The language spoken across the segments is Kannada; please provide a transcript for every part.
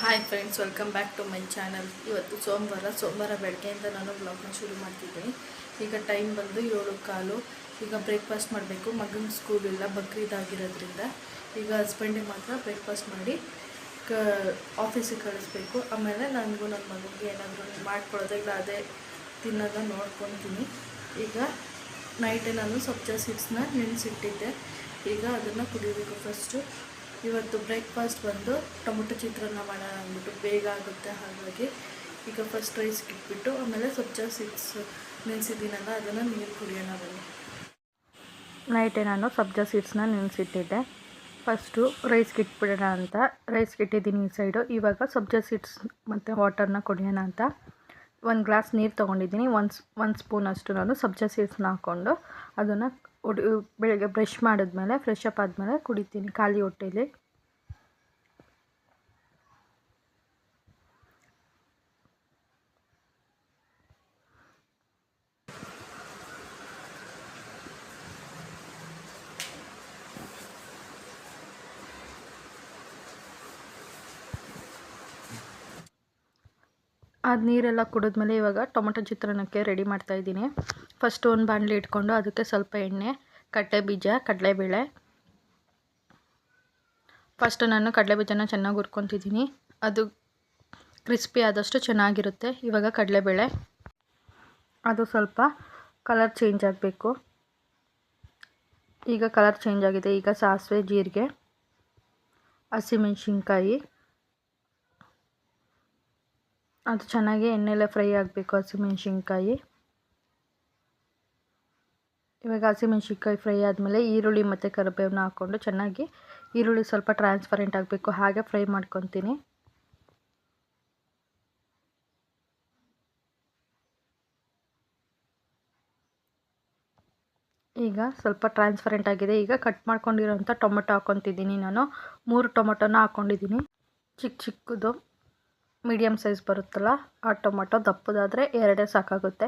Hi friends welcome back to my channel ಇವತ್ತು ಸೋಮವಾರ ಸೋಮವಾರ ಬೆಳಗ್ಗೆಯಿಂದ ನಾನು ಬ್ಲಾಗ್ನ ಶುರು ಮಾಡ್ತಿದ್ದೀನಿ. ಈಗ ಟೈಮ್ ಬಂದು ಏಳು ಕಾಲು. ಈಗ ಬ್ರೇಕ್ಫಾಸ್ಟ್ ಮಾಡಬೇಕು. ಮಗನ ಸ್ಕೂಲ್ ಇಲ್ಲ, ಬಕ್ರೀದ್ ಆಗಿರೋದ್ರಿಂದ. ಈಗ ಹಸ್ಬೆಂಡಿಗೆ ಮಾತ್ರ ಬ್ರೇಕ್ಫಾಸ್ಟ್ ಮಾಡಿ ಕ ಆಫೀಸಿಗೆ ಕಳಿಸ್ಬೇಕು. ಆಮೇಲೆ ನನಗೂ ನನ್ನ ಮಗನಿಗೆ ಏನಾದರೂ ಮಾಡ್ಕೊಳ್ಳೋದು ಇಲ್ಲ, ಅದೇ ತಿನ್ನೋದ ನೋಡ್ಕೊತೀನಿ. ಈಗ ನೈಟೇ ನಾನು ಸಬ್ಜಾ ಸೀಟ್ಸ್ನ ನೆನೆಸಿಟ್ಟಿದ್ದೆ. ಈಗ ಅದನ್ನು ಕುಡಿಬೇಕು ಫಸ್ಟು ಇವತ್ತು ಬ್ರೇಕ್ಫಾಸ್ಟ್ ಬಂದು ಟೊಮೊಟೊ ಚಿತ್ರಾನ್ನ ಮಾಡೋಣ ಅಂದ್ಬಿಟ್ಟು ಬೇಗ ಆಗುತ್ತೆ ಹಾಗಾಗಿ ಈಗ ಫಸ್ಟ್ ರೈಸ್ ಇಟ್ಬಿಟ್ಟು ಆಮೇಲೆ ಸಬ್ಜಾ ಸೀಡ್ಸ್ ನೆನೆಸಿದ್ದೀನಲ್ಲ ಅದನ್ನು ನೀರು ಕುಡಿಯೋಣ ಬನ್ನಿ. ನೈಟೇ ನಾನು ಸಬ್ಜಾ ಸೀಡ್ಸ್ನ ನೆನೆಸಿಟ್ಟಿದ್ದೆ. ಫಸ್ಟು ರೈಸ್ಗೆ ಇಟ್ಬಿಡೋಣ ಅಂತ. ರೈಸ್ಗೆ ಇಟ್ಟಿದ್ದೀನಿ ಈ ಸೈಡು ಇವಾಗ ಸಬ್ಜಾ ಸೀಡ್ಸ್ ಮತ್ತು ವಾಟರ್ನ ಕುಡಿಯೋಣ ಅಂತ. ಒಂದು ಗ್ಲಾಸ್ ನೀರು ತೊಗೊಂಡಿದ್ದೀನಿ. ಒಂದು ಒಂದು ಸ್ಪೂನ್ ಅಷ್ಟು ನಾನು ಸಬ್ಜಾ ಸೀಡ್ಸ್ನ ಹಾಕ್ಕೊಂಡು ಅದನ್ನು ಉಡಿ, ಬೆಳಗ್ಗೆ ಬ್ರಷ್ ಮಾಡಿದ್ಮೇಲೆ ಫ್ರೆಶ್ ಅಪ್ ಆದಮೇಲೆ ಕುಡಿತೀನಿ ಖಾಲಿ ಹೊಟ್ಟೆಲಿ. ಅದು ನೀರೆಲ್ಲ ಕುಡಿದ್ಮೇಲೆ ಇವಾಗ ಟೊಮೊಟೊ ಚಿತ್ರಾನ್ನಕ್ಕೆ ರೆಡಿ ಮಾಡ್ತಾಯಿದ್ದೀನಿ ಫಸ್ಟ್ ಒಂದು ಬಾಣಲಿ ಇಟ್ಕೊಂಡು ಅದಕ್ಕೆ ಸ್ವಲ್ಪ ಎಣ್ಣೆ, ಕಡಲೆ ಬೀಜ, ಕಡಲೆಬೇಳೆ. ಫಸ್ಟ್ ನಾನು ಕಡಲೆ ಬೀಜನ ಚೆನ್ನಾಗಿ ಹುರ್ಕೊತಿದ್ದೀನಿ. ಅದು ಕ್ರಿಸ್ಪಿ ಆದಷ್ಟು ಚೆನ್ನಾಗಿರುತ್ತೆ. ಇವಾಗ ಕಡಲೆಬೇಳೆ. ಅದು ಸ್ವಲ್ಪ ಕಲರ್ ಚೇಂಜ್ ಆಗಬೇಕು. ಈಗ ಕಲರ್ ಚೇಂಜ್ ಆಗಿದೆ. ಈಗ ಸಾಸಿವೆ, ಜೀರಿಗೆ, ಹಸಿಮೆಣ್ಸಿನ್ಕಾಯಿ. ಅದು ಚೆನ್ನಾಗಿ ಎಣ್ಣೆಲೆ ಫ್ರೈ ಆಗಬೇಕು ಹಸಿಮೆಣ್ಸಿನ್ಕಾಯಿ. ಇವಾಗ ಹಸಿಮೆಣ್ಸಿನ್ಕಾಯಿ ಫ್ರೈ ಆದಮೇಲೆ ಈರುಳ್ಳಿ ಮತ್ತು ಕರಿಬೇವನ್ನ ಹಾಕ್ಕೊಂಡು ಚೆನ್ನಾಗಿ ಈರುಳ್ಳಿ ಸ್ವಲ್ಪ ಟ್ರಾನ್ಸ್ಪರೆಂಟ್ ಆಗಬೇಕು, ಹಾಗೆ ಫ್ರೈ ಮಾಡ್ಕೊತೀನಿ. ಈಗ ಸ್ವಲ್ಪ ಟ್ರಾನ್ಸ್ಪರೆಂಟ್ ಆಗಿದೆ. ಈಗ ಕಟ್ ಮಾಡ್ಕೊಂಡಿರೋಂಥ ಟೊಮೊಟೊ ಹಾಕ್ಕೊತಿದ್ದೀನಿ ನಾನು. ಮೂರು ಟೊಮೊಟೊನ ಹಾಕ್ಕೊಂಡಿದ್ದೀನಿ. ಚಿಕ್ಕ ಚಿಕ್ಕದು ಮೀಡಿಯಮ್ ಸೈಜ್ ಬರುತ್ತಲ್ಲ, ಆ ಟೊಮೊಟೊ ದಪ್ಪದಾದರೆ ಎರಡೇ ಸಾಕಾಗುತ್ತೆ.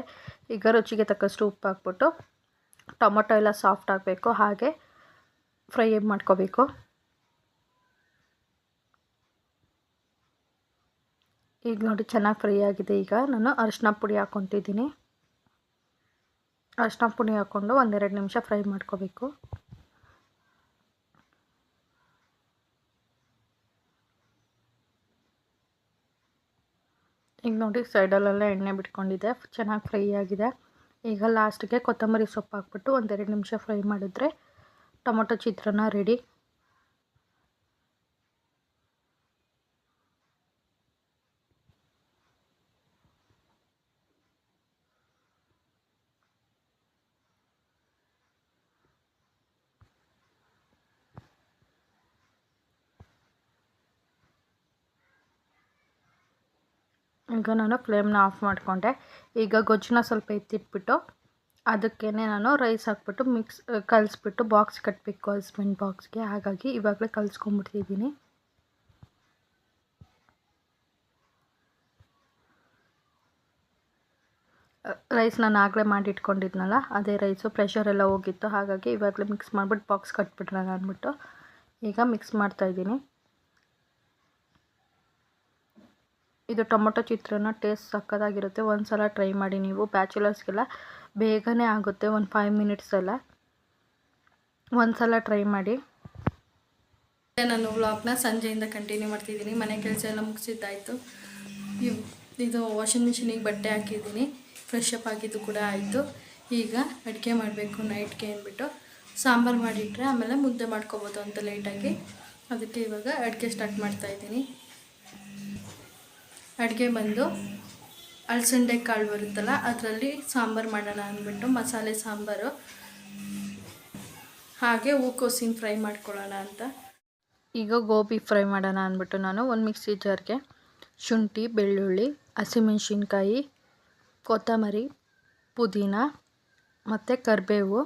ಈಗ ರುಚಿಗೆ ತಕ್ಕಷ್ಟು ಉಪ್ಪು ಹಾಕ್ಬಿಟ್ಟು ಟೊಮೊಟೊ ಎಲ್ಲ ಸಾಫ್ಟ್ ಆಗಬೇಕು, ಹಾಗೆ ಫ್ರೈ ಮಾಡ್ಕೋಬೇಕು. ಈಗ ನೋಡಿ ಚೆನ್ನಾಗಿ ಫ್ರೈ ಆಗಿದೆ ಈಗ. ನಾನು ಅರಿಶಿನ ಪುಡಿ ಹಾಕ್ಕೊತಿದ್ದೀನಿ. ಅರಿಶಿನ ಪುಡಿ ಹಾಕ್ಕೊಂಡು ಒಂದೆರಡು ನಿಮಿಷ ಫ್ರೈ ಮಾಡ್ಕೋಬೇಕು. ಈಗ ನೋಡಿ ಸೈಡಲ್ಲೆಲ್ಲ ಎಣ್ಣೆ ಬಿಟ್ಕೊಂಡಿದೆ. ಚೆನ್ನಾಗಿ ಫ್ರೈ ಆಗಿದೆ. ಈಗ ಲಾಸ್ಟ್ಗೆ ಕೊತ್ತಂಬರಿ ಸೊಪ್ಪು ಹಾಕ್ಬಿಟ್ಟು ಒಂದೆರಡು ನಿಮಿಷ ಫ್ರೈ ಮಾಡಿದ್ರೆ ಟೊಮೊಟೊ ಚಿತ್ರಾನ್ನ ರೆಡಿ ಈಗ ನಾನು ಫ್ಲೇಮ್ನ ಆಫ್ ಮಾಡಿಕೊಂಡೆ. ಈಗ ಗೊಜ್ಜನ್ನ ಸ್ವಲ್ಪ ಎತ್ತಿಟ್ಬಿಟ್ಟು ಅದಕ್ಕೇ ನಾನು ರೈಸ್ ಹಾಕ್ಬಿಟ್ಟು ಮಿಕ್ಸ್ ಕಲಿಸ್ಬಿಟ್ಟು ಬಾಕ್ಸ್ ಕಟ್ಟಬೇಕು ಹಸ್ಬೆಂಡ್ ಬಾಕ್ಸ್ಗೆ. ಹಾಗಾಗಿ ಇವಾಗಲೇ ಕಲಿಸ್ಕೊಂಬಿಡ್ತಿದ್ದೀನಿ ರೈಸ್ ನಾನು ಆಗಲೇ ಮಾಡಿಟ್ಕೊಂಡಿದ್ನಲ್ಲ, ಅದೇ ರೈಸು ಪ್ರೆಷರ್ ಎಲ್ಲ ಹೋಗಿತ್ತು. ಹಾಗಾಗಿ ಇವಾಗಲೇ ಮಿಕ್ಸ್ ಮಾಡಿಬಿಟ್ಟು ಬಾಕ್ಸ್ ಕಟ್ಬಿಟ್ರೆ ಅಂದ್ಬಿಟ್ಟು ಈಗ ಮಿಕ್ಸ್ ಮಾಡ್ತಾಯಿದ್ದೀನಿ ಇದು ಟೊಮೊಟೊ ಚಿತ್ರಾನ್ನ ಟೇಸ್ಟ್ ಸಕ್ಕತ್ತಾಗಿರುತ್ತೆ. ಒಂದು ಸಲ ಟ್ರೈ ಮಾಡಿ ನೀವು. ಬ್ಯಾಚುಲರ್ಸ್ಗೆಲ್ಲ ಬೇಗನೆ ಆಗುತ್ತೆ, ಒಂದು ಫೈವ್ ಮಿನಿಟ್ಸಲ್ಲ ಒಂದು ಸಲ ಟ್ರೈ ಮಾಡಿ. ನಾನು ವ್ಲಾಗ್ನ ಸಂಜೆಯಿಂದ ಕಂಟಿನ್ಯೂ ಮಾಡ್ತಿದ್ದೀನಿ. ಮನೆ ಕೆಲಸ ಎಲ್ಲ ಮುಗಿಸಿದ್ದಾಯಿತು. ಇದು ವಾಷಿಂಗ್ ಮಿಷಿನಿಗೆ ಬಟ್ಟೆ ಹಾಕಿದ್ದೀನಿ. ಫ್ರೆಶ್ ಅಪ್ ಆಗಿದ್ದು ಕೂಡ ಆಯಿತು. ಈಗ ಅಡುಗೆ ಮಾಡಬೇಕು ನೈಟ್ಗೆ ಅಂದ್ಬಿಟ್ಟು. ಸಾಂಬಾರು ಮಾಡಿಟ್ರೆ ಆಮೇಲೆ ಮುದ್ದೆ ಮಾಡ್ಕೋಬೋದು ಅಂತ ಲೇಟಾಗಿ ಅದಕ್ಕೆ ಇವಾಗ ಅಡುಗೆ ಸ್ಟಾರ್ಟ್ ಮಾಡ್ತಾಯಿದ್ದೀನಿ ಅಡುಗೆ ಬಂದು ಅಲಸಂಡೆ ಕಾಳು ಬರುತ್ತಲ್ಲ, ಅದರಲ್ಲಿ ಸಾಂಬಾರು ಮಾಡೋಣ ಅಂದ್ಬಿಟ್ಟು ಮಸಾಲೆ ಸಾಂಬಾರು. ಹಾಗೆ ಹೂಕೋಸಿನ ಫ್ರೈ ಮಾಡ್ಕೊಳ್ಳೋಣ ಅಂತ. ಈಗ ಗೋಬಿ ಫ್ರೈ ಮಾಡೋಣ ಅಂದ್ಬಿಟ್ಟು ನಾನು ಒಂದು ಮಿಕ್ಸಿ ಜಾರ್ಗೆ ಶುಂಠಿ, ಬೆಳ್ಳುಳ್ಳಿ, ಹಸಿಮೆಣ್ಸಿನ್ಕಾಯಿ, ಕೊತ್ತಂಬರಿ, ಪುದೀನ ಮತ್ತು ಕರಿಬೇವು.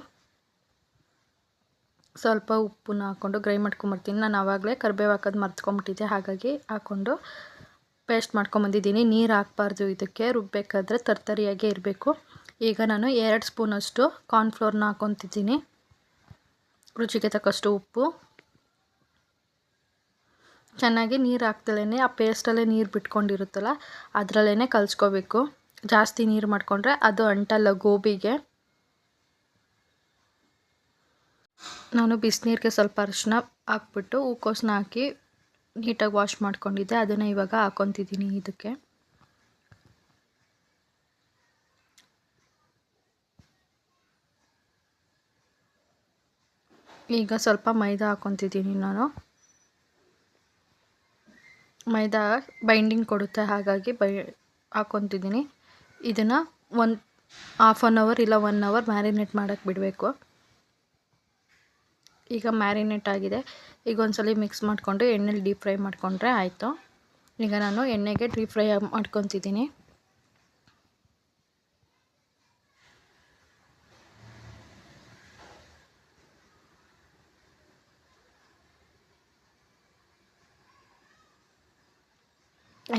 ಸ್ವಲ್ಪ ಉಪ್ಪನ್ನ ಹಾಕ್ಕೊಂಡು ಗ್ರೈ ಮಾಡ್ಕೊಂಬರ್ತೀನಿ ನಾನು ಆವಾಗಲೇ ಕರಿಬೇವು ಹಾಕೋದು ಮರ್ತ್ಕೊಂಬಿಟ್ಟಿದ್ದೆ ಹಾಗಾಗಿ ಹಾಕ್ಕೊಂಡು ಪೇಸ್ಟ್ ಮಾಡ್ಕೊಂಬಂದಿದ್ದೀನಿ. ನೀರು ಹಾಕ್ಬಾರ್ದು ಇದಕ್ಕೆ. ರುಬ್ಬಬೇಕಾದ್ರೆ ತರ್ತರಿಯಾಗೇ ಇರಬೇಕು. ಈಗ ನಾನು ಎರಡು ಸ್ಪೂನಷ್ಟು ಕಾರ್ನ್ಫ್ಲೋರ್ನ ಹಾಕ್ಕೊತಿದ್ದೀನಿ ರುಚಿಗೆ ತಕ್ಕಷ್ಟು ಉಪ್ಪು. ಚೆನ್ನಾಗಿ ನೀರು ಹಾಕ್ದಲೇ ಆ ಪೇಸ್ಟಲ್ಲೇ ನೀರು ಬಿಟ್ಕೊಂಡಿರುತ್ತಲ್ಲ ಅದರಲ್ಲೇ ಕಲಿಸ್ಕೋಬೇಕು. ಜಾಸ್ತಿ ನೀರು ಮಾಡಿಕೊಂಡ್ರೆ ಅದು ಅಂಟಲ್ಲ ಗೋಬಿಗೆ. ನಾನು ಬಿಸಿನೀರಿಗೆ ಸ್ವಲ್ಪ ಅರಿಶಿನ ಹಾಕ್ಬಿಟ್ಟು ಹೂಕೋಸನ್ನ ಹಾಕಿ ನೀಟಾಗಿ ವಾಶ್ ಮಾಡ್ಕೊಂಡಿದ್ದೆ. ಅದನ್ನು ಇವಾಗ ಹಾಕೊತಿದ್ದೀನಿ ಇದಕ್ಕೆ. ಈಗ ಸ್ವಲ್ಪ ಮೈದಾ ಹಾಕೊತಿದ್ದೀನಿ ನಾನು. ಮೈದಾ ಬೈಂಡಿಂಗ್ ಕೊಡುತ್ತೆ, ಹಾಗಾಗಿ ಬೈ ಹಾಕೊತಿದ್ದೀನಿ ಇದನ್ನು ಒನ್ ಹಾಫ್ ಆನ್ ಅವರ್ ಇಲ್ಲ ಒನ್ ಅವರ್ ಮ್ಯಾರಿನೇಟ್ ಮಾಡೋಕ್ಕೆ ಬಿಡಬೇಕು. ಈಗ ಮ್ಯಾರಿನೇಟ್ ಆಗಿದೆ. ಈಗ ಒಂದ್ಸಲ ಮಿಕ್ಸ್ ಮಾಡಿಕೊಂಡು ಎಣ್ಣೆಲಿ ಡೀಪ್ ಫ್ರೈ ಮಾಡಿಕೊಂಡ್ರೆ ಆಯಿತು. ಈಗ ನಾನು ಎಣ್ಣೆಗೆ ಡೀಪ್ ಫ್ರೈ ಮಾಡ್ಕೊತಿದ್ದೀನಿ.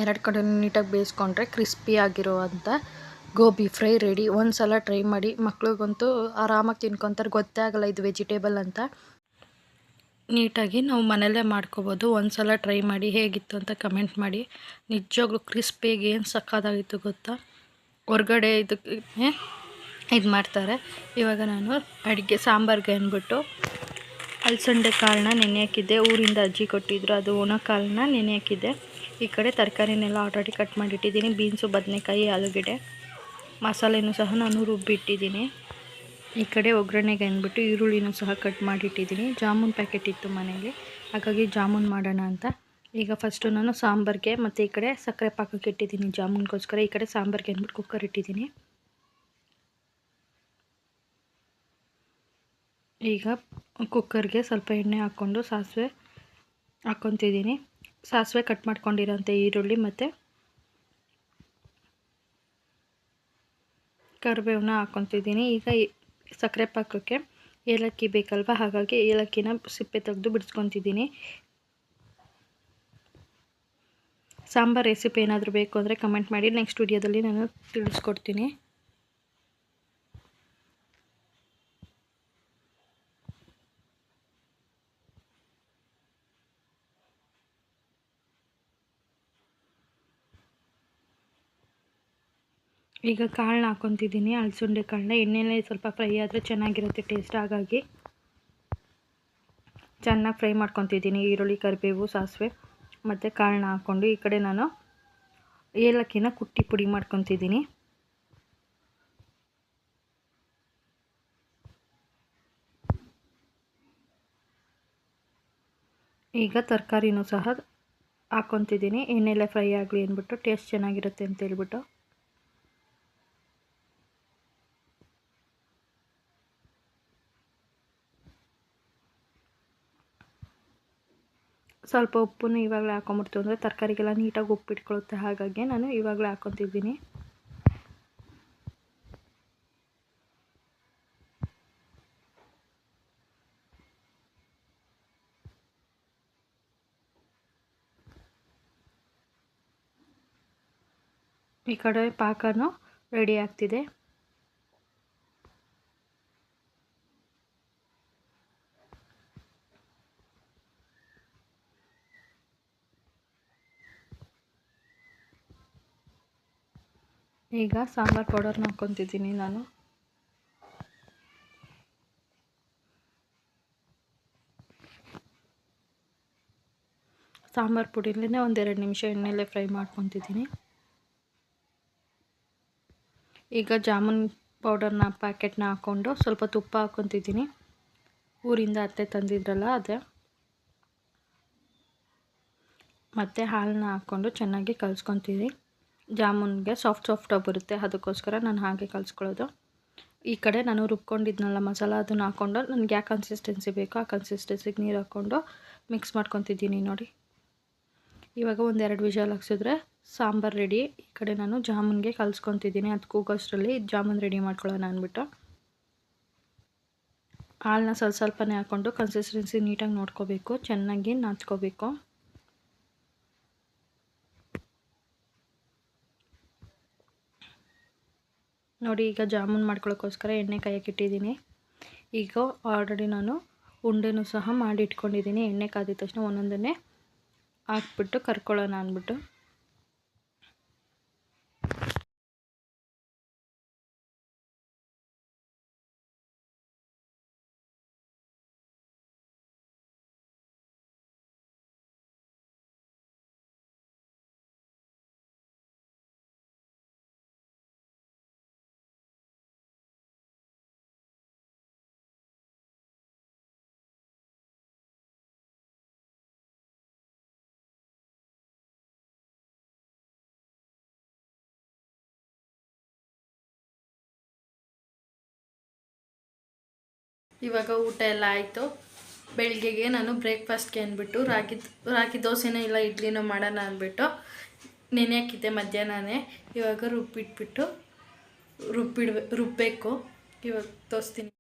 ಎರಡು ಕಡೆ ನೀಟಾಗಿ ಬೇಯಿಸ್ಕೊಂಡ್ರೆ ಕ್ರಿಸ್ಪಿ ಆಗಿರುವಂಥ ಗೋಬಿ ಫ್ರೈ ರೆಡಿ ಒಂದು ಸಲ ಟ್ರೈ ಮಾಡಿ ಮಕ್ಳಿಗಂತೂ ಆರಾಮಾಗಿ ತಿನ್ಕೊತಾರೆ. ಗೊತ್ತೇ ಆಗಲ್ಲ ಇದು ವೆಜಿಟೇಬಲ್ ಅಂತ. ನೀಟಾಗಿ ನಾವು ಮನೆಯಲ್ಲೇ ಮಾಡ್ಕೋಬೋದು. ಒಂದು ಸಲ ಟ್ರೈ ಮಾಡಿ ಹೇಗಿತ್ತು ಅಂತ ಕಮೆಂಟ್ ಮಾಡಿ. ನಿಜವಾಗ್ಲೂ ಕ್ರಿಸ್ಪಿಯಾಗಿ ಏನು ಸಕ್ಕದಾಗಿತ್ತು ಗೊತ್ತಾ? ಹೊರ್ಗಡೆ ಇದಕ್ಕೆ ಇದು ಮಾಡ್ತಾರೆ. ಇವಾಗ ನಾನು ಅಡುಗೆ ಸಾಂಬಾರ್ಗೆ ಅಂದ್ಬಿಟ್ಟು ಅಲಸಂಡೆ ಕಾಳನ್ನ ನೆನೆ ಹಾಕಿದ್ದೆ. ಊರಿಂದ ಅಜ್ಜಿ ಕೊಟ್ಟಿದ್ರು, ಅದು ಒಣ ಕಾಳನ್ನ ನೆನೆ ಹಾಕಿದ್ದೆ. ಈ ಕಡೆ ತರಕಾರಿನೆಲ್ಲ ಆಲ್ರೆಡಿ ಕಟ್ ಮಾಡಿಟ್ಟಿದ್ದೀನಿ. ಬೀನ್ಸು, ಬದನೆಕಾಯಿ, ಆಲೂಗೆಡ್ಡೆ, ಮಸಾಲೆನೂ ಸಹ ನಾನು ರುಬ್ಬಿಟ್ಟಿದ್ದೀನಿ. ಈ ಕಡೆ ಒಗ್ಗರಣೆಗೆ ಅಂದ್ಬಿಟ್ಟು ಈರುಳ್ಳಿನೂ ಸಹ ಕಟ್ ಮಾಡಿಟ್ಟಿದ್ದೀನಿ. ಜಾಮೂನ್ ಪ್ಯಾಕೆಟ್ ಇತ್ತು ಮನೆಯಲ್ಲಿ ಹಾಗಾಗಿ ಜಾಮೂನ್ ಮಾಡೋಣ ಅಂತ. ಈಗ ಫಸ್ಟು ನಾನು ಸಾಂಬಾರಿಗೆ ಮತ್ತು ಈ ಕಡೆ ಸಕ್ಕರೆ ಪಾಕಕ್ಕೆ ಇಟ್ಟಿದ್ದೀನಿ ಜಾಮೂನ್ಗೋಸ್ಕರ. ಈ ಕಡೆ ಸಾಂಬಾರಿಗೆ ಅಂದ್ಬಿಟ್ಟು ಕುಕ್ಕರ್ ಇಟ್ಟಿದ್ದೀನಿ. ಈಗ ಕುಕ್ಕರ್ಗೆ ಸ್ವಲ್ಪ ಎಣ್ಣೆ ಹಾಕ್ಕೊಂಡು ಸಾಸಿವೆ ಹಾಕ್ಕೊತಿದ್ದೀನಿ. ಸಾಸಿವೆ ಕಟ್ ಮಾಡ್ಕೊಂಡಿರೋಂಥ ಈರುಳ್ಳಿ ಮತ್ತು ಕರಿಬೇವನ್ನ ಹಾಕ್ಕೊತಿದ್ದೀನಿ. ಈಗ ಸಕ್ಕರೆ ಪಾಕಕ್ಕೆ ಏಲಕ್ಕಿ ಬೇಕಲ್ವ? ಹಾಗಾಗಿ ಏಲಕ್ಕಿನ ಸಿಪ್ಪೆ ತೆಗೆದು ಬಿಡಿಸ್ಕೊತಿದ್ದೀನಿ. ಸಾಂಬಾರು ರೆಸಿಪಿ ಏನಾದರೂ ಬೇಕು ಅಂದರೆ ಕಮೆಂಟ್ ಮಾಡಿ. ನೆಕ್ಸ್ಟ್ ವಿಡಿಯೋದಲ್ಲಿ ನಾನು ತಿಳಿಸ್ಕೊಡ್ತೀನಿ. ಈಗ ಕಾಳನ್ನ ಹಾಕ್ಕೊತಿದ್ದೀನಿ ಅಲಸಂಡೆ ಕಾಳನ್ನ ಎಣ್ಣೆಲೇ ಸ್ವಲ್ಪ ಫ್ರೈ ಆದರೆ ಚೆನ್ನಾಗಿರುತ್ತೆ ಟೇಸ್ಟ್ ಹಾಗಾಗಿ ಚೆನ್ನಾಗಿ ಫ್ರೈ ಮಾಡ್ಕೊತಿದ್ದೀನಿ. ಈರುಳ್ಳಿ, ಕರಿಬೇವು, ಸಾಸಿವೆ ಮತ್ತು ಕಾಳನ್ನ ಹಾಕ್ಕೊಂಡು ಈ ಕಡೆ ನಾನು ಏಲಕ್ಕಿನ ಕುಟ್ಟಿ ಪುಡಿ ಮಾಡ್ಕೊತಿದ್ದೀನಿ. ಈಗ ತರಕಾರಿನೂ ಸಹ ಹಾಕ್ಕೊತಿದ್ದೀನಿ ಎಣ್ಣೆಲೆ ಫ್ರೈ ಆಗಲಿ ಅಂದ್ಬಿಟ್ಟು ಟೇಸ್ಟ್ ಚೆನ್ನಾಗಿರುತ್ತೆ ಅಂತ ಹೇಳ್ಬಿಟ್ಟು. ಸ್ವಲ್ಪ ಉಪ್ಪನ್ನು ಇವಾಗಲೇ ಹಾಕೊಂಬಿಡ್ತೀವಿ ಅಂದರೆ ತರಕಾರಿಗೆಲ್ಲ ನೀಟಾಗಿ ಉಪ್ಪು ಇಟ್ಕೊಳ್ಳುತ್ತೆ ಹಾಗಾಗಿ ನಾನು ಇವಾಗಲೇ ಹಾಕ್ಕೊತಿದ್ದೀನಿ ಈ ಕಡೆ ಪಾಕನೂ ರೆಡಿ ಆಗ್ತಿದೆ. ಈಗ ಸಾಂಬಾರು ಪೌಡರ್ನ ಹಾಕ್ಕೊತಿದ್ದೀನಿ ನಾನು. ಸಾಂಬಾರು ಪುಡಿಲೇ ಒಂದೆರಡು ನಿಮಿಷ ಎಣ್ಣೆಲೆ ಫ್ರೈ ಮಾಡ್ಕೊತಿದ್ದೀನಿ. ಈಗ ಜಾಮೂನ್ ಪೌಡರ್ನ ಪ್ಯಾಕೆಟ್ನ ಹಾಕ್ಕೊಂಡು ಸ್ವಲ್ಪ ತುಪ್ಪ ಹಾಕ್ಕೊತಿದ್ದೀನಿ. ಊರಿಂದ ಅತ್ತೆ ತಂದಿದ್ರಲ್ಲ ಅದೇ. ಮತ್ತು ಹಾಲನ್ನ ಹಾಕ್ಕೊಂಡು ಚೆನ್ನಾಗಿ ಕಲಿಸ್ಕೊತೀನಿ ಜಾಮೂನ್ಗೆ ಸಾಫ್ಟ್ ಸಾಫ್ಟಾಗಿ ಬರುತ್ತೆ. ಅದಕ್ಕೋಸ್ಕರ ನಾನು ಹಾಗೆ ಕಲಿಸ್ಕೊಳ್ಳೋದು. ಈ ಕಡೆ ನಾನು ರುಬ್ಕೊಂಡಿದ್ನಲ್ಲ ಮಸಾಲ, ಅದನ್ನು ಹಾಕ್ಕೊಂಡು ನನಗೆ ಯಾವ ಕನ್ಸಿಸ್ಟೆನ್ಸಿ ಬೇಕೋ ಆ ಕನ್ಸಿಸ್ಟೆನ್ಸಿಗೆ ನೀರು ಹಾಕ್ಕೊಂಡು ಮಿಕ್ಸ್ ಮಾಡ್ಕೊತಿದ್ದೀನಿ ನೋಡಿ. ಇವಾಗ ಎರಡು ವಿಷಲ್ ಹಾಕ್ಸಿದ್ರೆ ಸಾಂಬಾರು ರೆಡಿ ಈ ಕಡೆ ನಾನು ಜಾಮೂನ್ಗೆ ಕಲಿಸ್ಕೊತಿದ್ದೀನಿ. ಅದು ಕೂಗೋಷ್ಟರಲ್ಲಿ ಜಾಮೂನ್ ರೆಡಿ ಮಾಡ್ಕೊಳ್ಳೋಣ ಅಂದ್ಬಿಟ್ಟು. ಹಾಲನ್ನ ಸ್ವಲ್ಪ ಸ್ವಲ್ಪನೇ ಹಾಕ್ಕೊಂಡು ಕನ್ಸಿಸ್ಟೆನ್ಸಿ ನೀಟಾಗಿ ನೋಡ್ಕೋಬೇಕು. ಚೆನ್ನಾಗಿ ನಾದ್ಕೋಬೇಕು ನೋಡಿ ಈಗ ಜಾಮೂನ್ ಮಾಡ್ಕೊಳ್ಳೋಕ್ಕೋಸ್ಕರ ಎಣ್ಣೆ ಕಾಯಕ್ಕೆ ಇಟ್ಟಿದ್ದೀನಿ. ಈಗ ಆಲ್ರೆಡಿ ನಾನು ಉಂಡೆನೂ ಸಹ ಮಾಡಿ ಇಟ್ಕೊಂಡಿದ್ದೀನಿ. ಎಣ್ಣೆ ಕಾದಿದ ತಕ್ಷಣ ಒಂದೊಂದನ್ನೇ ಹಾಕ್ಬಿಟ್ಟು ಕರ್ಕೊಳ್ಳೋಣ ಅಂದ್ಬಿಟ್ಟು. ಇವಾಗ ಊಟ ಎಲ್ಲ ಆಯಿತು. ಬೆಳಗ್ಗೆಗೆ ನಾನು ಬ್ರೇಕ್ಫಾಸ್ಟ್ಗೆ ಅಂದ್ಬಿಟ್ಟು ರಾಗಿ ರಾಗಿ ದೋಸೆನೋ ಇಲ್ಲ, ಇಡ್ಲಿನೋ ಮಾಡೋಣ ಅಂದ್ಬಿಟ್ಟು ನೆನೆ ಹಾಕಿದ್ದೆ ಮಧ್ಯಾಹ್ನನೇ. ಇವಾಗ ರುಬ್ಬಿಟ್ಬಿಟ್ಟು ರುಬ್ಬಿಡ್ಬೇ ರುಬ್ಬಬೇಕು ಇವಾಗ ತೋರಿಸ್ತೀನಿ.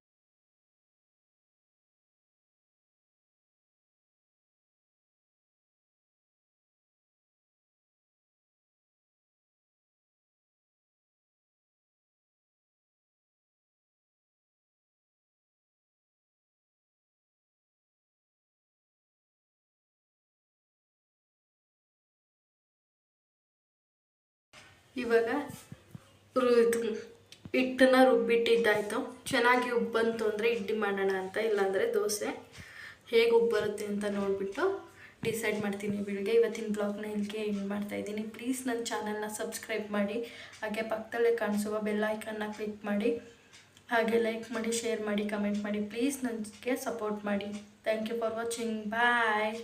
ಇವಾಗ ಇದು ಹಿಟ್ಟನ್ನ ರುಬ್ಬಿಟ್ಟಿದ್ದಾಯಿತು. ಚೆನ್ನಾಗಿ ಉಬ್ಬಂತು ಬಂತು ಅಂದರೆ ಇಡ್ಲಿ ಮಾಡೋಣ ಅಂತ, ಇಲ್ಲಾಂದರೆ ದೋಸೆ. ಹೇಗೆ ಉಬ್ಬರುತ್ತೆ ಅಂತ ನೋಡಿಬಿಟ್ಟು ಡಿಸೈಡ್ ಮಾಡ್ತೀನಿ ಬೆಳಿಗ್ಗೆ ಇವತ್ತಿನ ಬ್ಲಾಗ್ನ ಇಲ್ಲಿಗೆ ಎಂಡ್ ಮಾಡ್ತಾ ಇದ್ದೀನಿ. ಪ್ಲೀಸ್ ನನ್ನ ಚಾನಲ್ನ ಸಬ್ಸ್ಕ್ರೈಬ್ ಮಾಡಿ, ಹಾಗೆ ಪಕ್ಕದಲ್ಲೇ ಕಾಣಿಸುವ ಬೆಲ್ ಐಕನ್ನ ಕ್ಲಿಕ್ ಮಾಡಿ, ಹಾಗೆ ಲೈಕ್ ಮಾಡಿ, ಶೇರ್ ಮಾಡಿ, ಕಮೆಂಟ್ ಮಾಡಿ. ಪ್ಲೀಸ್ ನನಗೆ ಸಪೋರ್ಟ್ ಮಾಡಿ. Thank you for watching. Bye.